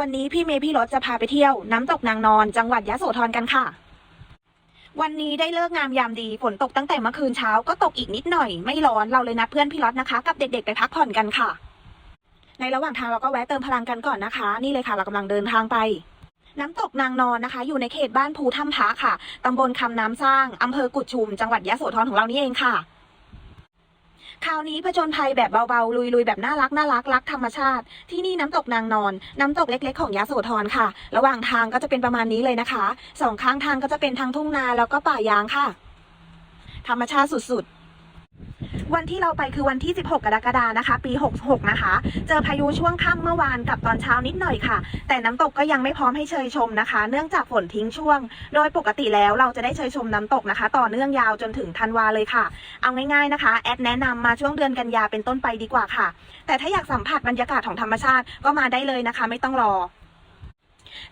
วันนี้พี่เมย์พี่รถจะพาไปเที่ยว น้ำตกนางนอนจังหวัดยะโสธรกันค่ะ วันนี้ได้เลิกงามยามดีฝนตกตั้งแต่เมื่อคืนเช้าก็ตกอีกนิดหน่อย ไม่ร้อนเราเลยนัดเพื่อนพี่รถนะคะ กับเด็กๆไปพักผ่อนกันค่ะ ในระหว่างทางเราก็แวะเติมพลังกันก่อนนะคะ นี่เลยค่ะเรากำลังเดินทางไป น้ำตกนางนอนนะคะ อยู่ในเขตบ้านภูถ้ำพระค่ะตำบลคำน้ำสร้างอำเภอกุดชุม จังหวัดยะโสธรของเรานี่เองค่ะ คราวนี้ผจญภัยแบบเบาๆ ลุยๆ แบบน่ารักน่ารักรักธรรมชาติ ที่นี่น้ำตกนางนอน น้ำตกเล็กๆ ของยะโสธรค่ะ ระหว่างทางก็จะเป็นประมาณนี้เลยนะคะสองข้างทางก็จะเป็นทางทุ่งนาแล้วก็ป่ายางค่ะ ธรรมชาติสุดๆ วันที่เราไปคือวันที่ 16 กรกฎานะคะ ปี 66 นะคะ เจอพายุช่วงค่ำเมื่อวานกับตอนเช้านิดหน่อยค่ะ แต่น้ำตกก็ยังไม่พร้อมให้เชยชมนะคะ เนื่องจากฝนทิ้งช่วง โดยปกติแล้วเราจะได้เชยชมน้ำตกนะคะ ต่อเนื่องยาวจนถึงธันวาเลยค่ะ เอาง่ายๆนะคะ แอดแนะนำมาช่วงเดือนกันยาเป็นต้นไปดีกว่าค่ะ แต่ถ้าอยากสัมผัสบรรยากาศของธรรมชาติก็มาได้เลยนะคะ ไม่ต้องรอ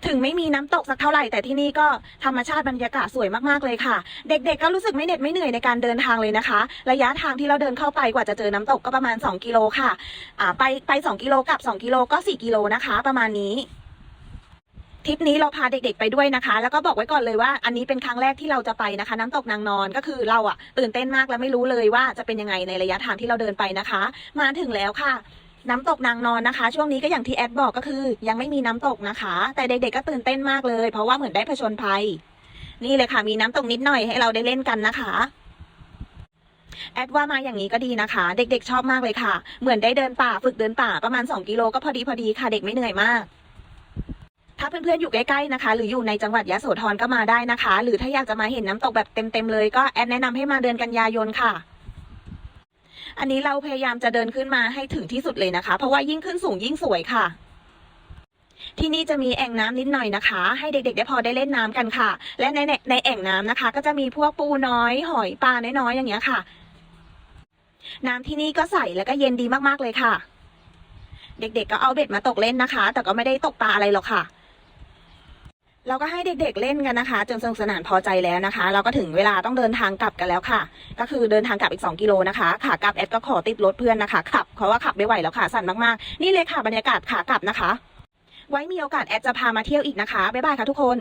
ถึงไม่มีน้ำตกสักเท่าไหร่แต่ที่นี่ก็ธรรมชาติบรรยากาศสวยมากๆเลยค่ะ เด็กๆก็รู้สึกไม่เหน็ดไม่เหนื่อยในการเดินทางเลยนะคะ ระยะทางที่เราเดินเข้าไปกว่าจะเจอน้ำตกก็ประมาณ 2 กิโลค่ะอ่าไปไป 2 กิโลกับ 2 กิโลก็ 4 กิโลนะคะ ประมาณนี้ทริปนี้เราพาเด็กๆไปด้วยนะคะ แล้วก็บอกไว้ก่อนเลยว่าอันนี้เป็นครั้งแรกที่เราจะไปนะคะ น้ำตกนางนอนก็คือเราอะตื่นเต้นมากและไม่รู้เลยว่าจะเป็นยังไงในระยะทางที่เราเดินไปนะคะ มาถึงแล้วค่ะ น้ำตกนางนอนนะคะ ช่วงนี้ก็อย่างที่แอดบอกก็คือ ยังไม่มีน้ำตกนะคะ แต่เด็กๆก็ตื่นเต้นมากเลย เพราะว่าเหมือนได้ผจญภัย นี่เลยค่ะมีน้ำตกนิดหน่อยให้เราได้เล่นกันนะคะแอดว่ามาอย่างนี้ก็ดีนะคะ เด็กๆชอบมากเลยค่ะ เหมือนได้เดินป่าฝึกเดินป่าประมาณ 2 กิโลก็พอดีพอดีค่ะเด็กไม่เหนื่อยมาก ถ้าเพื่อนๆอยู่ใกล้ๆนะคะ หรืออยู่ในจังหวัดยะโสธรก็มาได้นะคะ หรือถ้าอยากจะมาเห็นน้ำตกแบบเต็มๆเลยก็แอดแนะนำให้มาเดือนกันยายนค่ะ อันนี้เราพยายามจะเดินขึ้นมาให้ถึงที่สุดเลยนะคะ เพราะว่ายิ่งขึ้นสูงยิ่งสวยค่ะ ที่นี่จะมีแอ่งน้ำนิดหน่อยนะคะ ให้เด็กๆ ได้พอได้เล่นน้ำกันค่ะ และในในในแอ่งน้ำนะคะ ก็จะมีพวกปูน้อย หอยปลาน้อยๆอย่างเงี้ยค่ะ น้ำที่นี่ก็ใสแล้วก็เย็นดีมากๆเลยค่ะ เด็กๆ ก็เอาเบ็ดมาตกเล่นนะคะ แต่ก็ไม่ได้ตกปลาอะไรหรอกค่ะ เราก็ให้เด็กๆเล่นกันนะคะ จนสนุกสนานพอใจแล้วนะคะ เราก็ถึงเวลาต้องเดินทางกลับกันแล้วค่ะ ก็คือเดินทางกลับอีก 2 กิโลนะคะขากลับแอดก็ขอติดรถเพื่อนนะคะขับเพราะว่าขับไม่ไหวแล้วค่ะสั่นมากๆ นี่เลยค่ะบรรยากาศขากลับนะคะ ไว้มีโอกาสแอดจะพามาเที่ยวอีกนะคะบ๊ายบายค่ะทุกคน